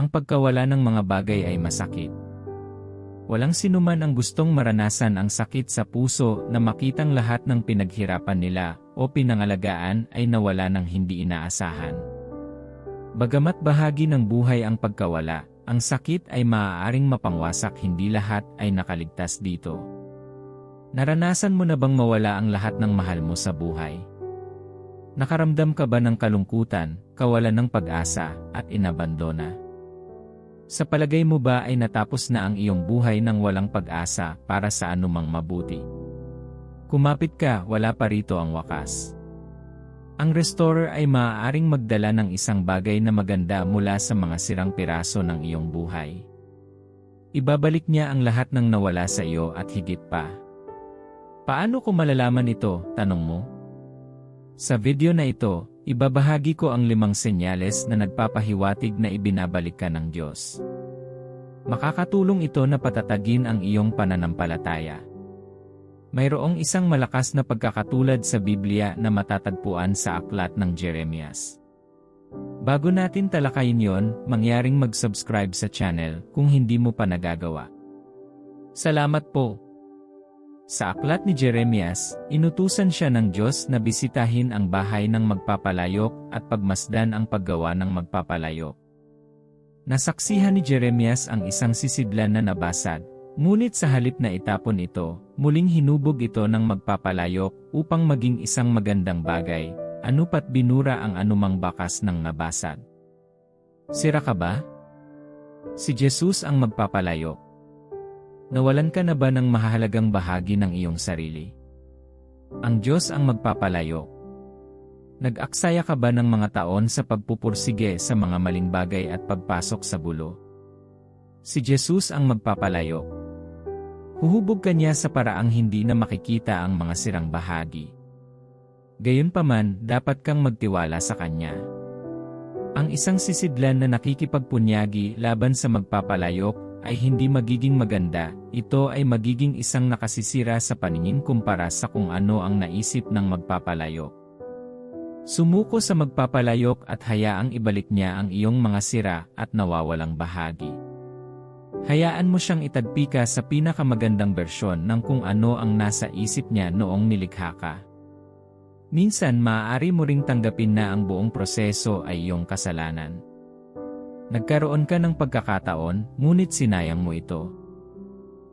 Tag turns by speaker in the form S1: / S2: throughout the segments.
S1: Ang pagkawala ng mga bagay ay masakit. Walang sinuman ang gustong maranasan ang sakit sa puso na makitang lahat ng pinaghirapan nila o pinangalagaan ay nawala ng hindi inaasahan. Bagamat bahagi ng buhay ang pagkawala, ang sakit ay maaaring mapangwasak hindi lahat ay nakaligtas dito. Naranasan mo na bang mawala ang lahat ng mahal mo sa buhay? Nakaramdam ka ba ng kalungkutan, kawalan ng pag-asa, at inabandona? Sa palagay mo ba ay natapos na ang iyong buhay ng walang pag-asa para sa anumang mabuti? Kumapit ka, wala pa rito ang wakas. Ang restorer ay maaaring magdala ng isang bagay na maganda mula sa mga sirang piraso ng iyong buhay. Ibabalik niya ang lahat ng nawala sa iyo at higit pa. Paano ko malalaman ito, tanong mo? Sa video na ito, Ibabahagi ko ang limang senyales na nagpapahiwatig na ibinabalik ka ng Diyos. Makakatulong ito na patatagin ang iyong pananampalataya. Mayroong isang malakas na pagkakatulad sa Biblia na matatagpuan sa aklat ng Jeremias. Bago natin talakayin yon, mangyaring mag-subscribe sa channel kung hindi mo pa nagagawa. Salamat po! Sa aklat ni Jeremias, inutusan siya ng Diyos na bisitahin ang bahay ng magpapalayok at pagmasdan ang paggawa ng magpapalayok. Nasaksihan ni Jeremias ang isang sisidlan na nabasag, ngunit sa halip na itapon ito, muling hinubog ito ng magpapalayok upang maging isang magandang bagay, anupat binura ang anumang bakas ng nabasag. Sira ka ba? Si Jesus ang magpapalayok. Nawalan ka na ba ng mahalagang bahagi ng iyong sarili? Ang Diyos ang magpapalayo. Nag-aksaya ka ba ng mga taon sa pagpupursige sa mga maling bagay at pagpasok sa bulo? Si Jesus ang magpapalayo. Huhubog ka niya sa paraang hindi na makikita ang mga sirang bahagi. Gayunpaman, dapat kang magtiwala sa Kanya. Ang isang sisidlan na nakikipagpunyagi laban sa magpapalayok ay hindi magiging maganda, ito ay magiging isang nakasisira sa paningin kumpara sa kung ano ang naisip ng magpapalayok. Sumuko sa magpapalayok at hayaang ibalik niya ang iyong mga sira at nawawalang bahagi. Hayaan mo siyang itagpika sa pinakamagandang bersyon ng kung ano ang nasa isip niya noong nilikha ka. Minsan maaari mo ring tanggapin na ang buong proseso ay iyong kasalanan. Nagkaroon ka ng pagkakataon, ngunit sinayang mo ito.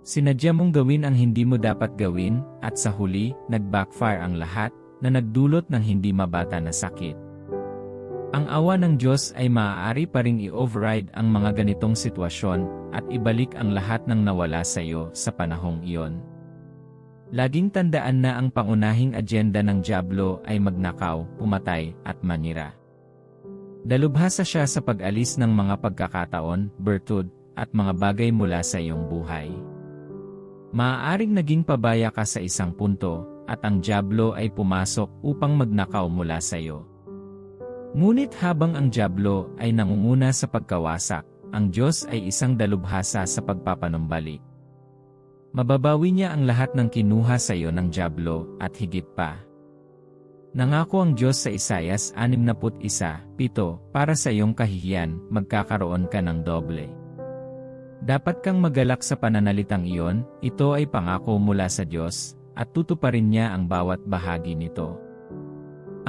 S1: Sinadya mong gawin ang hindi mo dapat gawin, at sa huli, nag-backfire ang lahat, na nagdulot ng hindi mabata na sakit. Ang awa ng Diyos ay maaari pa ring i-override ang mga ganitong sitwasyon at ibalik ang lahat ng nawala sa iyo sa panahong iyon. Laging tandaan na ang pangunahing agenda ng Diablo ay magnakaw, pumatay, at manira. Dalubhasa siya sa pag-alis ng mga pagkakataon, bertud, at mga bagay mula sa iyong buhay. Maaaring naging pabaya ka sa isang punto, at ang Diablo ay pumasok upang magnakaw mula sa iyo. Ngunit habang ang Diablo ay nangunguna sa pagkawasak, ang Diyos ay isang dalubhasa sa pagpapanumbalik. Mababawi niya ang lahat ng kinuha sa iyo ng Diablo at higit pa. Nangako ang Diyos sa Isayas 61:7, para sa iyong kahihiyan, magkakaroon ka ng doble. Dapat kang magalak sa pananalitang iyon, ito ay pangako mula sa Diyos, at tutuparin niya ang bawat bahagi nito.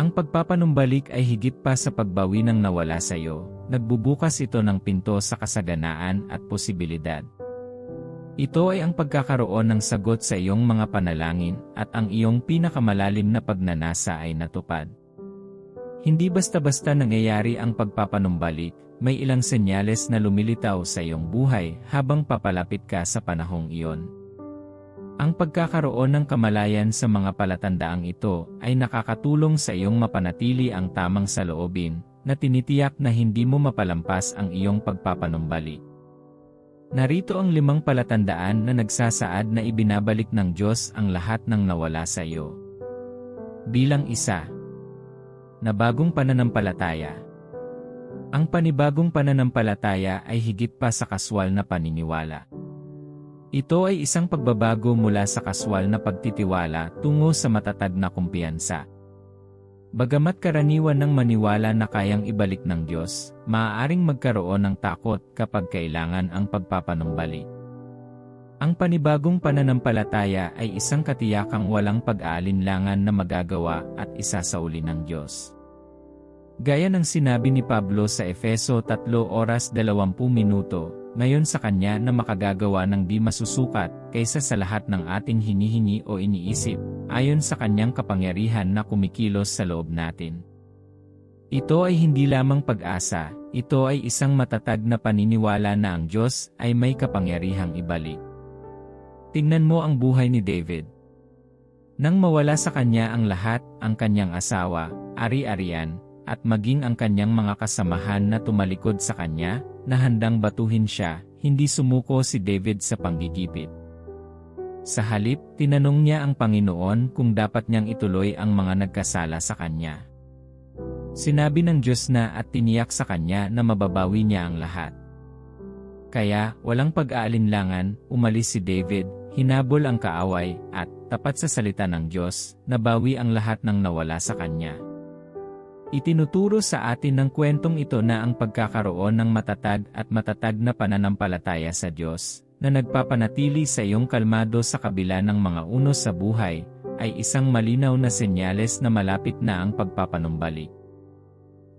S1: Ang pagpapanumbalik ay higit pa sa pagbawi ng nawala sa iyo, nagbubukas ito ng pinto sa kasaganaan at posibilidad. Ito ay ang pagkakaroon ng sagot sa iyong mga panalangin at ang iyong pinakamalalim na pagnanasa ay natupad. Hindi basta-basta nangyayari ang pagpapanumbalik, may ilang senyales na lumilitaw sa iyong buhay habang papalapit ka sa panahong iyon. Ang pagkakaroon ng kamalayan sa mga palatandaang ito ay nakakatulong sa iyong mapanatili ang tamang saloobin na tinitiyak na hindi mo mapalampas ang iyong pagpapanumbalik. Narito ang limang palatandaan na nagsasaad na ibinabalik ng Diyos ang lahat ng nawala sa iyo. Bilang isa, na bagong pananampalataya. Ang panibagong pananampalataya ay higit pa sa kaswal na paniniwala. Ito ay isang pagbabago mula sa kaswal na pagtitiwala tungo sa matatag na kumpiyansa. Bagamat karaniwan ng maniwala na kayang ibalik ng Diyos, maaaring magkaroon ng takot kapag kailangan ang pagpapanumbalik. Ang panibagong pananampalataya ay isang katiyakang walang pag-aalinlangan na magagawa at isasauli ng Diyos. Gaya ng sinabi ni Pablo sa Efeso 3 oras 20 minuto, ngayon sa kanya na makagagawa ng di masusukat kaysa sa lahat ng ating hinihingi o iniisip, ayon sa kanyang kapangyarihan na kumikilos sa loob natin. Ito ay hindi lamang pag-asa, ito ay isang matatag na paniniwala na ang Diyos ay may kapangyarihang ibalik. Tingnan mo ang buhay ni David. Nang mawala sa kanya ang lahat, ang kanyang asawa, ari-arian, at maging ang kanyang mga kasamahan na tumalikod sa kanya, na handang batuhin siya, hindi sumuko si David sa panggigipit. Sa halip, tinanong niya ang Panginoon kung dapat niyang ituloy ang mga nagkasala sa kanya. Sinabi ng Diyos na at tiniyak sa kanya na mababawi niya ang lahat. Kaya, walang pag-aalinlangan, umalis si David, hinabol ang kaaway, at, tapat sa salita ng Diyos, nabawi ang lahat ng nawala sa kanya. Itinuturo sa atin ng kwentong ito na ang pagkakaroon ng matatag at matatag na pananampalataya sa Diyos, na nagpapanatili sa iyong kalmado sa kabila ng mga unos sa buhay, ay isang malinaw na senyales na malapit na ang pagpapanumbalik.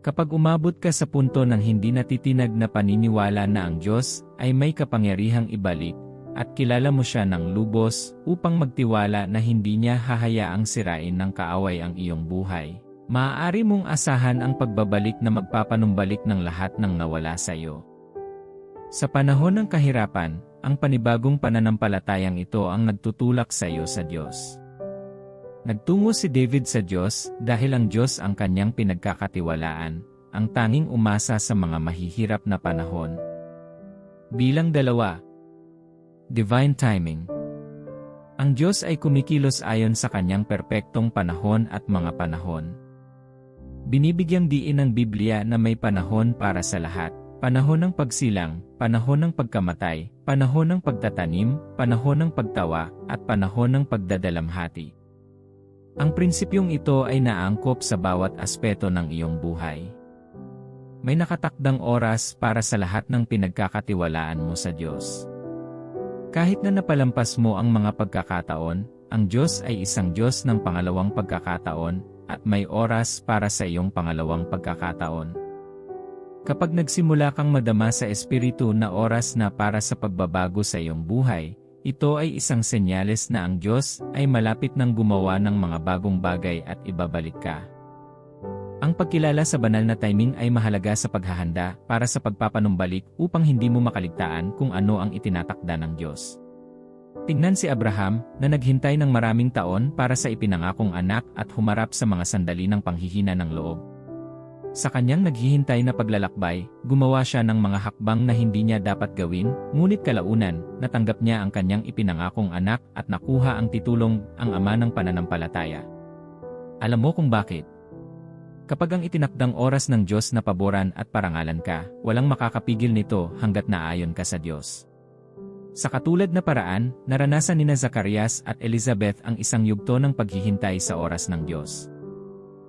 S1: Kapag umabot ka sa punto ng hindi natitinag na paniniwala na ang Diyos ay may kapangyarihang ibalik, at kilala mo siya ng lubos upang magtiwala na hindi niya hahayaang sirain ng kaaway ang iyong buhay Maaari mong asahan ang pagbabalik na magpapanumbalik ng lahat ng nawala sa iyo. Sa panahon ng kahirapan, ang panibagong pananampalatayang ito ang nagtutulak sa iyo sa Diyos. Nagtungo si David sa Diyos dahil ang Diyos ang kanyang pinagkakatiwalaan, ang tanging umasa sa mga mahihirap na panahon. Bilang dalawa, Divine Timing Ang Diyos ay kumikilos ayon sa kanyang perpektong panahon at mga panahon. Binibigyang diin ng Biblia na may panahon para sa lahat. Panahon ng pagsilang, panahon ng pagkamatay, panahon ng pagtatanim, panahon ng pagtawa, at panahon ng pagdadalamhati. Ang prinsipyong ito ay naangkop sa bawat aspeto ng iyong buhay. May nakatakdang oras para sa lahat ng pinagkakatiwalaan mo sa Diyos. Kahit na napalampas mo ang mga pagkakataon, ang Diyos ay isang Diyos ng pangalawang pagkakataon at may oras para sa iyong pangalawang pagkakataon. Kapag nagsimula kang madama sa espiritu na oras na para sa pagbabago sa iyong buhay, ito ay isang senyales na ang Diyos ay malapit nang gumawa ng mga bagong bagay at ibabalik ka. Ang pagkilala sa banal na timing ay mahalaga sa paghahanda para sa pagpapanumbalik upang hindi mo makaligtaan kung ano ang itinatakda ng Diyos. Tingnan si Abraham na naghintay ng maraming taon para sa ipinangakong anak at humarap sa mga sandali ng panghihina ng loob. Sa kanyang naghihintay na paglalakbay, gumawa siya ng mga hakbang na hindi niya dapat gawin, ngunit kalaunan, natanggap niya ang kanyang ipinangakong anak at nakuha ang titulong ang ama ng pananampalataya. Alam mo kung bakit? Kapag ang itinakdang oras ng Diyos na paboran at parangalan ka, walang makakapigil nito hanggat naayon ka sa Diyos. Sa katulad na paraan, naranasan ni na Zacarias at Elizabeth ang isang yugto ng paghihintay sa oras ng Diyos.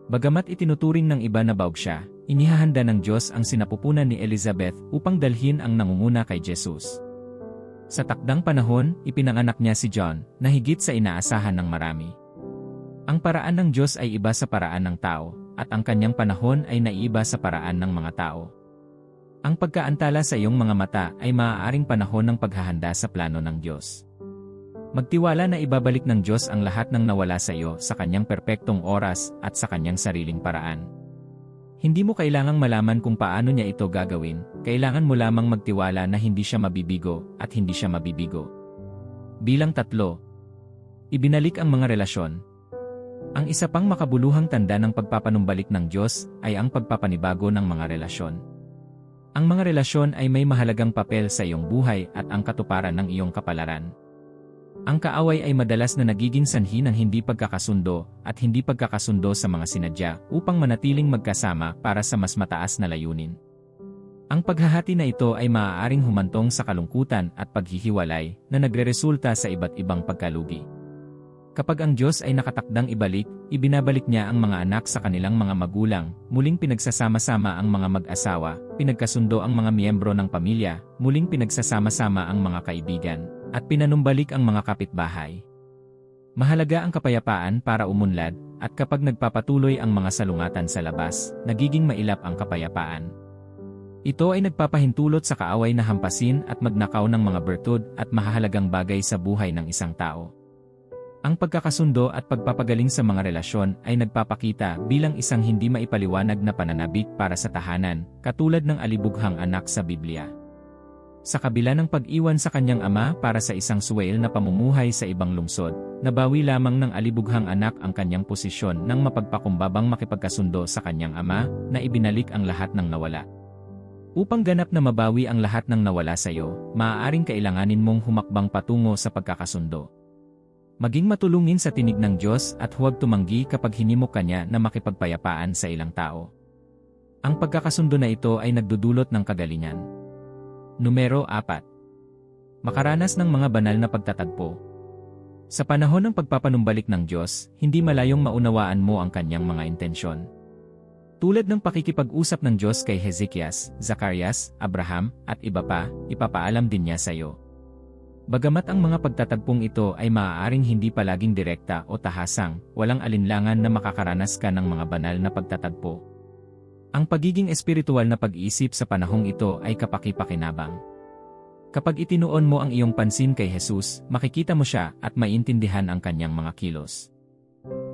S1: Bagamat itinuturing ng iba na baog siya, inihahanda ng Diyos ang sinapupunan ni Elizabeth upang dalhin ang nangunguna kay Jesus. Sa takdang panahon, ipinanganak niya si John, na higit sa inaasahan ng marami. Ang paraan ng Diyos ay iba sa paraan ng tao, at ang kanyang panahon ay naiiba sa paraan ng mga tao. Ang pagkaantala sa iyong mga mata ay maaaring panahon ng paghahanda sa plano ng Diyos. Magtiwala na ibabalik ng Diyos ang lahat ng nawala sa iyo sa kanyang perpektong oras at sa kanyang sariling paraan. Hindi mo kailangang malaman kung paano niya ito gagawin, kailangan mo lamang magtiwala na hindi siya mabibigo at hindi siya mabibigo. Bilang tatlo, ibinalik ang mga relasyon. Ang isa pang makabuluhang tanda ng pagpapanumbalik ng Diyos ay ang pagpapanibago ng mga relasyon. Ang mga relasyon ay may mahalagang papel sa iyong buhay at ang katuparan ng iyong kapalaran. Ang kaaway ay madalas na nagiging sanhi ng hindi pagkakasundo at hindi pagkakasundo sa mga sinadya upang manatiling magkasama para sa mas mataas na layunin. Ang paghahati na ito ay maaaring humantong sa kalungkutan at paghihiwalay na nagreresulta sa iba't ibang pagkalugi. Kapag ang Diyos ay nakatakdang ibalik, ibinabalik niya ang mga anak sa kanilang mga magulang, muling pinagsasama-sama ang mga mag-asawa, pinagkasundo ang mga miyembro ng pamilya, muling pinagsasama-sama ang mga kaibigan, at pinanumbalik ang mga kapitbahay. Mahalaga ang kapayapaan para umunlad, at kapag nagpapatuloy ang mga salungatan sa labas, nagiging mailap ang kapayapaan. Ito ay nagpapahintulot sa kaaway na hampasin at magnakaw ng mga bertud at mahahalagang bagay sa buhay ng isang tao. Ang pagkakasundo at pagpapagaling sa mga relasyon ay nagpapakita bilang isang hindi maipaliwanag na pananabik para sa tahanan, katulad ng alibughang anak sa Biblia. Sa kabila ng pag-iwan sa kanyang ama para sa isang suwail na pamumuhay sa ibang lungsod, nabawi lamang ng alibughang anak ang kanyang posisyon nang mapagpakumbabang makipagkasundo sa kanyang ama na ibinalik ang lahat ng nawala. Upang ganap na mabawi ang lahat ng nawala sa iyo, maaaring kailanganin mong humakbang patungo sa pagkakasundo. Maging matulungin sa tinig ng Diyos at huwag tumanggi kapag hinimok kanya na makipagpayapaan sa ilang tao. Ang pagkakasundo na ito ay nagdudulot ng kagalingan. Numero 4. Makaranas ng mga banal na pagtatagpo. Sa panahon ng pagpapanumbalik ng Diyos, hindi malayong maunawaan mo ang kanyang mga intensyon. Tulad ng pakikipag-usap ng Diyos kay Hezekias, Zacarias, Abraham, at iba pa, ipapaalam din niya sa iyo. Bagamat ang mga pagtatagpong ito ay maaaring hindi palaging direkta o tahasang, walang alinlangan na makakaranas ka ng mga banal na pagtatagpo. Ang pagiging espiritual na pag-iisip sa panahong ito ay kapakipakinabang. Kapag itinuon mo ang iyong pansin kay Jesus, makikita mo siya at maintindihan ang kanyang mga kilos.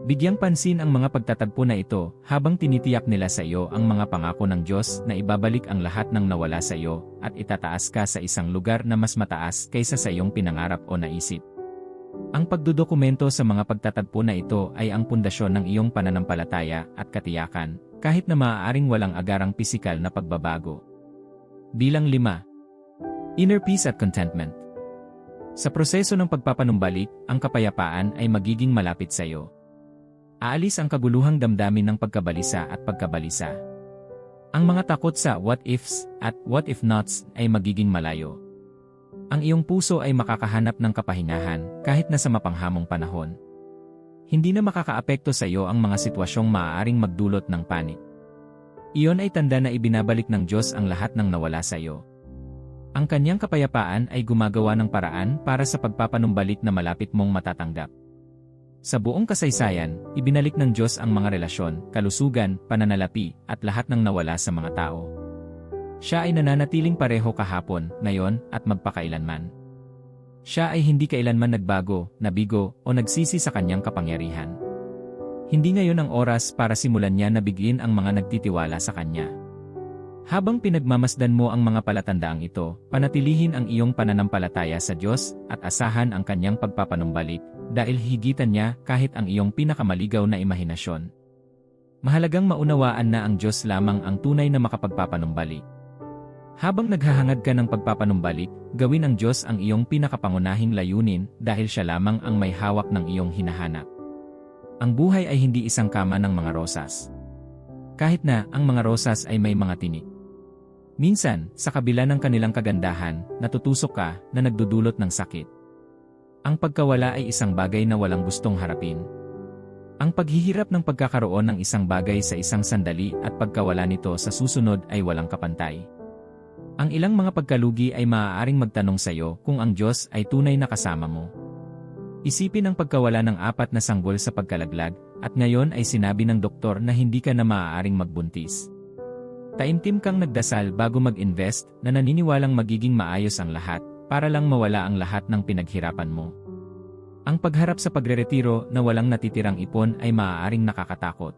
S1: Bigyang pansin ang mga pagtatagpo na ito habang tinitiyak nila sa iyo ang mga pangako ng Diyos na ibabalik ang lahat ng nawala sa iyo at itataas ka sa isang lugar na mas mataas kaysa sa iyong pinangarap o naisip. Ang pagdudokumento sa mga pagtatagpo na ito ay ang pundasyon ng iyong pananampalataya at katiyakan, kahit na maaaring walang agarang pisikal na pagbabago. Bilang 5. Inner Peace at Contentment Sa proseso ng pagpapanumbalik, ang kapayapaan ay magiging malapit sa iyo. Aalis ang kaguluhang damdamin ng pagkabalisa at pagkabalisa. Ang mga takot sa what ifs at what if nots ay magiging malayo. Ang iyong puso ay makakahanap ng kapahingahan kahit na sa mapanghamong panahon. Hindi na makakaapekto sa iyo ang mga sitwasyong maaaring magdulot ng panik. Iyon ay tanda na ibinabalik ng Diyos ang lahat ng nawala sa iyo. Ang kanyang kapayapaan ay gumagawa ng paraan para sa pagpapanumbalik na malapit mong matatanggap. Sa buong kasaysayan, ibinalik ng Diyos ang mga relasyon, kalusugan, pananalapi, at lahat ng nawala sa mga tao. Siya ay nananatiling pareho kahapon, ngayon, at magpakailanman. Siya ay hindi kailanman nagbago, nabigo, o nagsisi sa kanyang kapangyarihan. Hindi ngayon ang oras para simulan niya na bigin ang mga nagtitiwala sa kanya. Habang pinagmamasdan mo ang mga palatandaang ito, panatilihin ang iyong pananampalataya sa Diyos at asahan ang kanyang pagpapanumbalik, dahil higitan niya kahit ang iyong pinakamaligaw na imahinasyon. Mahalagang maunawaan na ang Diyos lamang ang tunay na makapagpapanumbalik. Habang naghahangad ka ng pagpapanumbalik, gawin ang Diyos ang iyong pinakapangunahing layunin dahil siya lamang ang may hawak ng iyong hinahanap. Ang buhay ay hindi isang kama ng mga rosas. Kahit na ang mga rosas ay may mga tinik. Minsan, sa kabila ng kanilang kagandahan, natutusok ka na nagdudulot ng sakit. Ang pagkawala ay isang bagay na walang gustong harapin. Ang paghihirap ng pagkakaroon ng isang bagay sa isang sandali at pagkawala nito sa susunod ay walang kapantay. Ang ilang mga pagkalugi ay maaaring magtanong sa iyo kung ang Diyos ay tunay na kasama mo. Isipin ang pagkawala ng apat na sanggol sa pagkalaglag, at ngayon ay sinabi ng doktor na hindi ka na maaaring magbuntis. Taimtim kang nagdasal bago mag-invest na naniniwalang magiging maayos ang lahat, para lang mawala ang lahat ng pinaghirapan mo. Ang pagharap sa pagreretiro na walang natitirang ipon ay maaaring nakakatakot.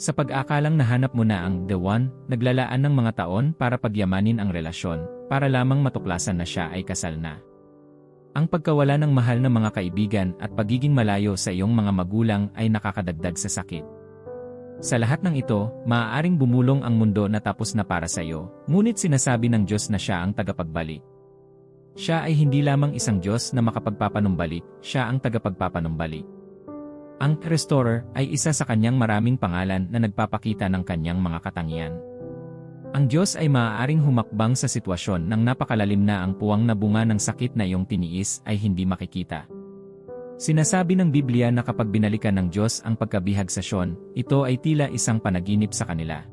S1: Sa pag-akalang nahanap mo na ang The One, naglalaan ng mga taon para pagyamanin ang relasyon, para lamang matuklasan na siya ay kasal na. Ang pagkawala ng mahal na mga kaibigan at pagiging malayo sa iyong mga magulang ay nakakadagdag sa sakit. Sa lahat ng ito, maaaring bumulong ang mundo na tapos na para sa iyo, ngunit sinasabi ng Diyos na siya ang tagapagbalik. Siya ay hindi lamang isang Diyos na makapagpapanumbalik, siya ang tagapagpapanumbalik. Ang Restorer ay isa sa kanyang maraming pangalan na nagpapakita ng kanyang mga katangian. Ang Diyos ay maaaring humakbang sa sitwasyon nang napakalalim na ang puwang na bunga ng sakit na iyong tiniis ay hindi makikita. Sinasabi ng Biblia na kapag binalikan ng Diyos ang pagkabihagsasyon, ito ay tila isang panaginip sa kanila.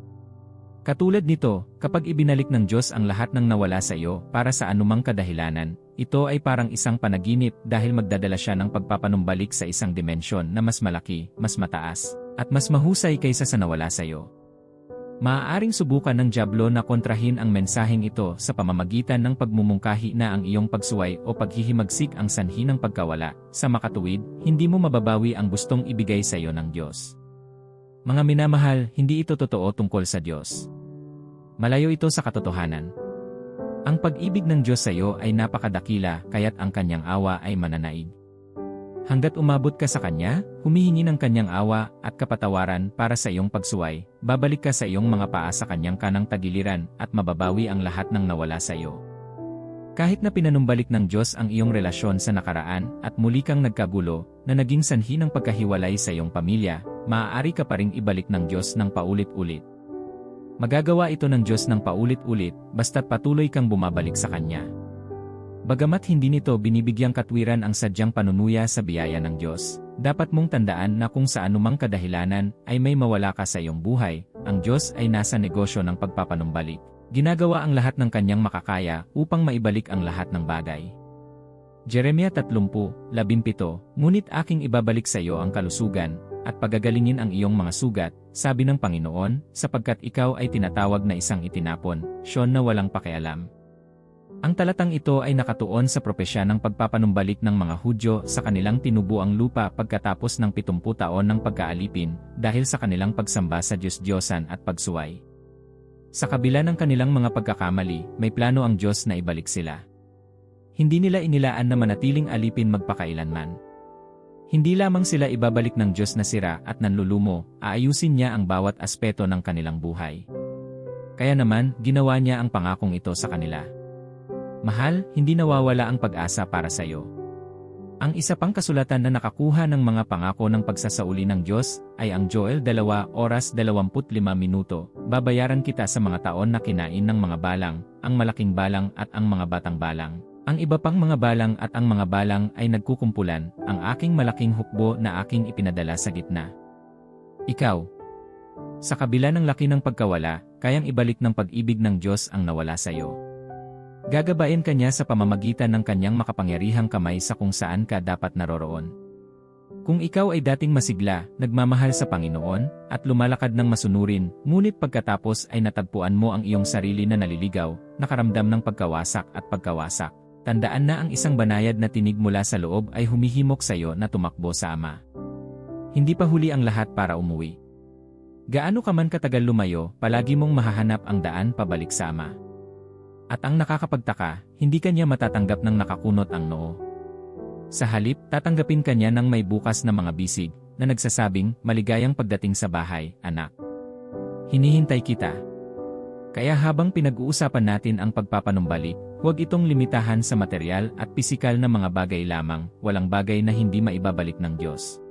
S1: Katulad nito, kapag ibinalik ng Diyos ang lahat ng nawala sa iyo para sa anumang kadahilanan, ito ay parang isang panaginip dahil magdadala siya ng pagpapanumbalik sa isang dimensyon na mas malaki, mas mataas, at mas mahusay kaysa sa nawala sa iyo. Maaaring subukan ng Diablo na kontrahin ang mensaheng ito sa pamamagitan ng pagmumungkahi na ang iyong pagsuway o paghihimagsik ang sanhi ng pagkawala. Sa makatuwid, hindi mo mababawi ang gustong ibigay sa iyo ng Diyos. Mga minamahal, hindi ito totoo tungkol sa Diyos. Malayo ito sa katotohanan. Ang pag-ibig ng Diyos sa iyo ay napakadakila kaya't ang kanyang awa ay mananaig. Hanggat umabot ka sa Kanya, humihingi ng Kanyang awa at kapatawaran para sa iyong pagsuway, babalik ka sa iyong mga paa sa Kanyang kanang tagiliran at mababawi ang lahat ng nawala sa iyo. Kahit na pinanumbalik ng Diyos ang iyong relasyon sa nakaraan at muli kang nagkagulo na naging sanhi ng pagkahiwalay sa iyong pamilya, maaari ka pa ring ibalik ng Diyos ng paulit-ulit. Magagawa ito ng Diyos ng paulit-ulit basta't patuloy kang bumabalik sa Kanya. Bagamat hindi nito binibigyang katwiran ang sadyang panunuya sa biyaya ng Diyos, dapat mong tandaan na kung sa anumang kadahilanan ay may mawala ka sa iyong buhay, ang Diyos ay nasa negosyo ng pagpapanumbalik. Ginagawa ang lahat ng kanyang makakaya upang maibalik ang lahat ng bagay. Jeremia 30:17 Ngunit aking ibabalik sa iyo ang kalusugan, at pagagalingin ang iyong mga sugat, sabi ng Panginoon, sapagkat ikaw ay tinatawag na isang itinapon, Sean na walang pakialam. Ang talatang ito ay nakatuon sa propesya ng pagpapanumbalik ng mga Hudyo sa kanilang tinubuang lupa pagkatapos ng 70 taon ng pagkaalipin dahil sa kanilang pagsamba sa Diyos-Diyosan at pagsuway. Sa kabila ng kanilang mga pagkakamali, may plano ang Diyos na ibalik sila. Hindi nila inilaan na manatiling alipin magpakailanman. Hindi lamang sila ibabalik ng Diyos na sira at nanlulumo, aayusin niya ang bawat aspeto ng kanilang buhay. Kaya naman, ginawa niya ang pangakong ito sa kanila. Mahal, hindi nawawala ang pag-asa para sa iyo. Ang isa pang kasulatan na nakakuha ng mga pangako ng pagsasauli ng Diyos ay ang Joel 2 oras 25 minuto. Babayaran kita sa mga taon na kinain ng mga balang, ang malaking balang at ang mga batang balang. Ang iba pang mga balang at ang mga balang ay nagkukumpulan, ang aking malaking hukbo na aking ipinadala sa gitna. Ikaw, sa kabila ng laki ng pagkawala, kayang ibalik ng pag-ibig ng Diyos ang nawala sa iyo. Gagabayan kanya sa pamamagitan ng kanyang makapangyarihang kamay sa kung saan ka dapat naroroon. Kung ikaw ay dating masigla, nagmamahal sa Panginoon, at lumalakad ng masunurin, ngunit pagkatapos ay natagpuan mo ang iyong sarili na naliligaw, nakaramdam ng pagkawasak at pagkawasak. Tandaan na ang isang banayad na tinig mula sa loob ay humihimok sa iyo na tumakbo sa Ama. Hindi pa huli ang lahat para umuwi. Gaano ka man katagal lumayo, palagi mong mahahanap ang daan pabalik sa Ama. At ang nakakapagtaka, hindi kanya matatanggap ng nakakunot ang noo. Sa halip, tatanggapin kanya ng may bukas na mga bisig, na nagsasabing, maligayang pagdating sa bahay, anak. Hinihintay kita. Kaya habang pinag-uusapan natin ang pagpapanumbalik, huwag itong limitahan sa material at pisikal na mga bagay lamang, walang bagay na hindi maibabalik ng Diyos.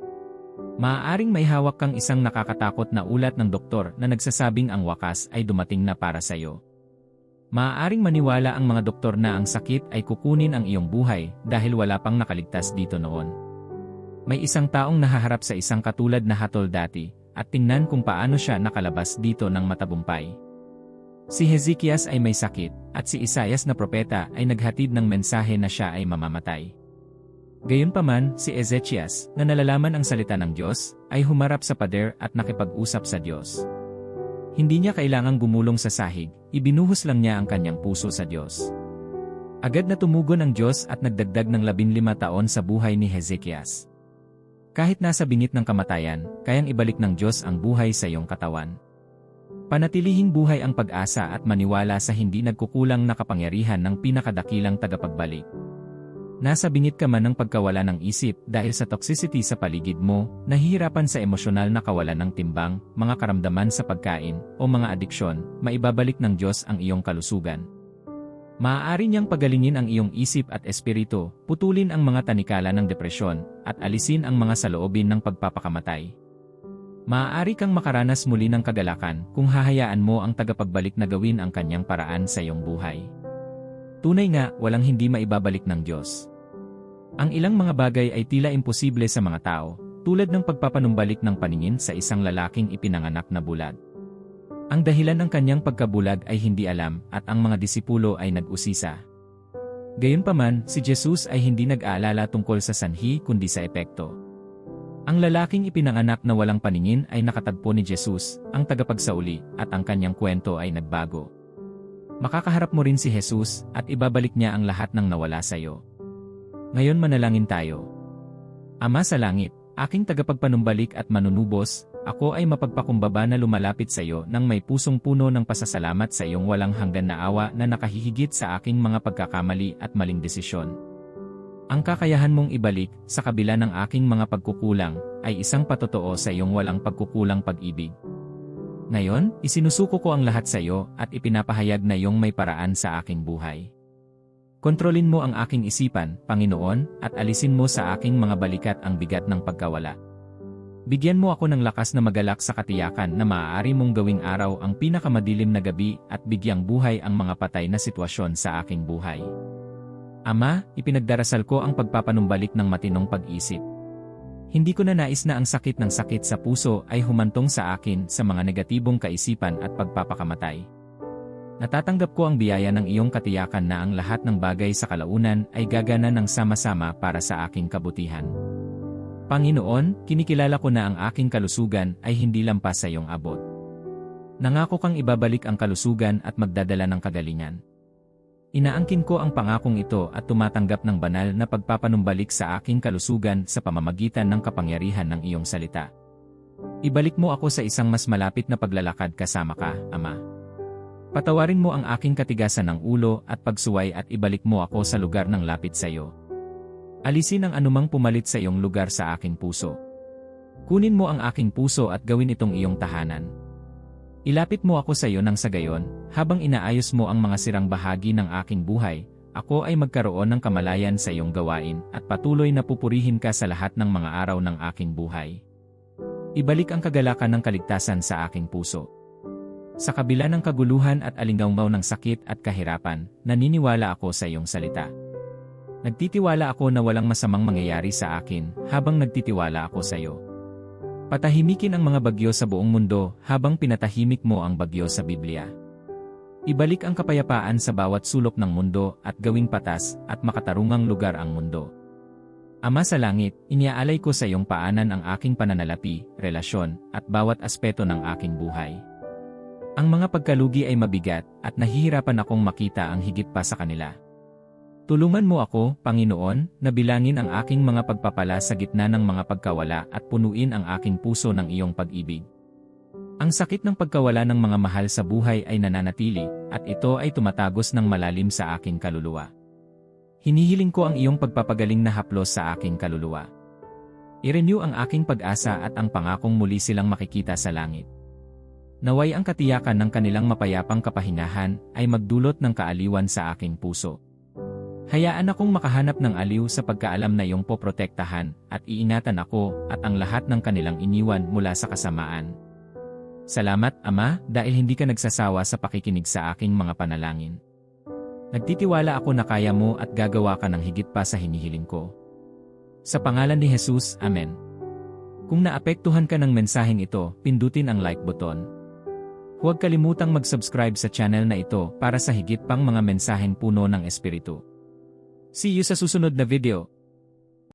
S1: Maaaring may hawak kang isang nakakatakot na ulat ng doktor na nagsasabing ang wakas ay dumating na para sa iyo. Maaaring maniwala ang mga doktor na ang sakit ay kukunin ang iyong buhay dahil wala pang nakaligtas dito noon. May isang taong nahaharap sa isang katulad na hatol dati, at tingnan kung paano siya nakalabas dito ng matabumpay. Si Hezekias ay may sakit, at si Isayas na propeta ay naghatid ng mensahe na siya ay mamamatay. Gayunpaman, si Ezechias, na nalalaman ang salita ng Diyos, ay humarap sa pader at nakipag-usap sa Diyos. Hindi niya kailangang gumulong sa sahig, ibinuhos lang niya ang kanyang puso sa Diyos. Agad na tumugon ang Diyos at nagdagdag ng labinlima taon sa buhay ni Hezekias. Kahit nasa bingit ng kamatayan, kayang ibalik ng Diyos ang buhay sa iyong katawan. Panatilihing buhay ang pag-asa at maniwala sa hindi nagkukulang na kapangyarihan ng pinakadakilang tagapagbalik. Nasa bingit ka man ng pagkawala ng isip dahil sa toxicity sa paligid mo, nahihirapan sa emosyonal na kawalan ng timbang, mga karamdaman sa pagkain, o mga adiksyon, maibabalik ng Diyos ang iyong kalusugan. Maaari niyang pagalingin ang iyong isip at espiritu, putulin ang mga tanikala ng depresyon, at alisin ang mga saloobin ng pagpapakamatay. Maaari kang makaranas muli ng kagalakan kung hahayaan mo ang tagapagbalik na gawin ang kanyang paraan sa iyong buhay. Tunay nga, walang hindi maibabalik ng Diyos. Ang ilang mga bagay ay tila imposible sa mga tao, tulad ng pagpapanumbalik ng paningin sa isang lalaking ipinanganak na bulag. Ang dahilan ng kanyang pagkabulag ay hindi alam at ang mga disipulo ay nag-usisa. Gayunpaman, si Jesus ay hindi nag-aalala tungkol sa sanhi kundi sa epekto. Ang lalaking ipinanganak na walang paningin ay nakatagpo ni Jesus, ang tagapagsauli, at ang kanyang kwento ay nagbago. Makakaharap mo rin si Jesus at ibabalik niya ang lahat ng nawala sa iyo. Ngayon manalangin tayo. Ama sa langit, aking tagapagpanumbalik at manunubos, ako ay mapagpakumbaba na lumalapit sa iyo nang may pusong puno ng pasasalamat sa iyong walang hanggan na awa na nakahihigit sa aking mga pagkakamali at maling desisyon. Ang kakayahan mong ibalik sa kabila ng aking mga pagkukulang ay isang patotoo sa iyong walang pagkukulang pag-ibig. Ngayon, isinusuko ko ang lahat sa iyo at ipinapahayag na iyong may paraan sa aking buhay. Kontrolin mo ang aking isipan, Panginoon, at alisin mo sa aking mga balikat ang bigat ng pagkawala. Bigyan mo ako ng lakas na magalak sa katiyakan na maaari mong gawing araw ang pinakamadilim na gabi at bigyang buhay ang mga patay na sitwasyon sa aking buhay. Ama, ipinagdarasal ko ang pagpapanumbalik ng matinong pag-isip. Hindi ko na nais na ang sakit ng sakit sa puso ay humantong sa akin sa mga negatibong kaisipan at pagpapakamatay. Natatanggap ko ang biyaya ng iyong katiyakan na ang lahat ng bagay sa kalaunan ay gagana ng sama-sama para sa aking kabutihan. Panginoon, kinikilala ko na ang aking kalusugan ay hindi lampas sa iyong abot. Nangako kang ibabalik ang kalusugan at magdadala ng kagalingan. Inaangkin ko ang pangakong ito at tumatanggap ng banal na pagpapanumbalik sa aking kalusugan sa pamamagitan ng kapangyarihan ng iyong salita. Ibalik mo ako sa isang mas malapit na paglalakad kasama ka, Ama. Patawarin mo ang aking katigasan ng ulo at pagsuway at ibalik mo ako sa lugar ng lapit sa iyo. Alisin ang anumang pumalit sa iyong lugar sa aking puso. Kunin mo ang aking puso at gawin itong iyong tahanan. Ilapit mo ako sa iyo ng sa gayon, habang inaayos mo ang mga sirang bahagi ng aking buhay, ako ay magkaroon ng kamalayan sa iyong gawain at patuloy na pupurihin ka sa lahat ng mga araw ng aking buhay. Ibalik ang kagalakan ng kaligtasan sa aking puso. Sa kabila ng kaguluhan at alinggaw ng sakit at kahirapan, naniniwala ako sa iyong salita. Nagtitiwala ako na walang masamang mangyayari sa akin habang nagtitiwala ako sa iyo. Patahimikin ang mga bagyo sa buong mundo habang pinatahimik mo ang bagyo sa Biblia. Ibalik ang kapayapaan sa bawat sulok ng mundo at gawing patas at makatarungang lugar ang mundo. Ama sa langit, iniaalay ko sa iyong paanan ang aking pananalapi, relasyon, at bawat aspeto ng aking buhay. Ang mga pagkalugi ay mabigat at nahihirapan akong makita ang higit pa sa kanila. Tulungan mo ako, Panginoon, na bilangin ang aking mga pagpapala sa gitna ng mga pagkawala at punuin ang aking puso ng iyong pag-ibig. Ang sakit ng pagkawala ng mga mahal sa buhay ay nananatili, at ito ay tumatagos ng malalim sa aking kaluluwa. Hinihiling ko ang iyong pagpapagaling na haplos sa aking kaluluwa. I-renew ang aking pag-asa at ang pangakong muli silang makikita sa langit. Naway ang katiyakan ng kanilang mapayapang kapahingahan ay magdulot ng kaaliwan sa aking puso. Hayaan akong makahanap ng aliw sa pagkaalam na iyong poprotektahan at iingatan ako at ang lahat ng kanilang iniwan mula sa kasamaan. Salamat, Ama, dahil hindi ka nagsasawa sa pakikinig sa aking mga panalangin. Nagtitiwala ako na kaya mo at gagawa ka ng higit pa sa hinihiling ko. Sa pangalan ni Jesus, Amen. Kung naapektuhan ka ng mensaheng ito, pindutin ang like button. Huwag kalimutang mag-subscribe sa channel na ito para sa higit pang mga mensaheng puno ng espiritu. See you sa susunod na video.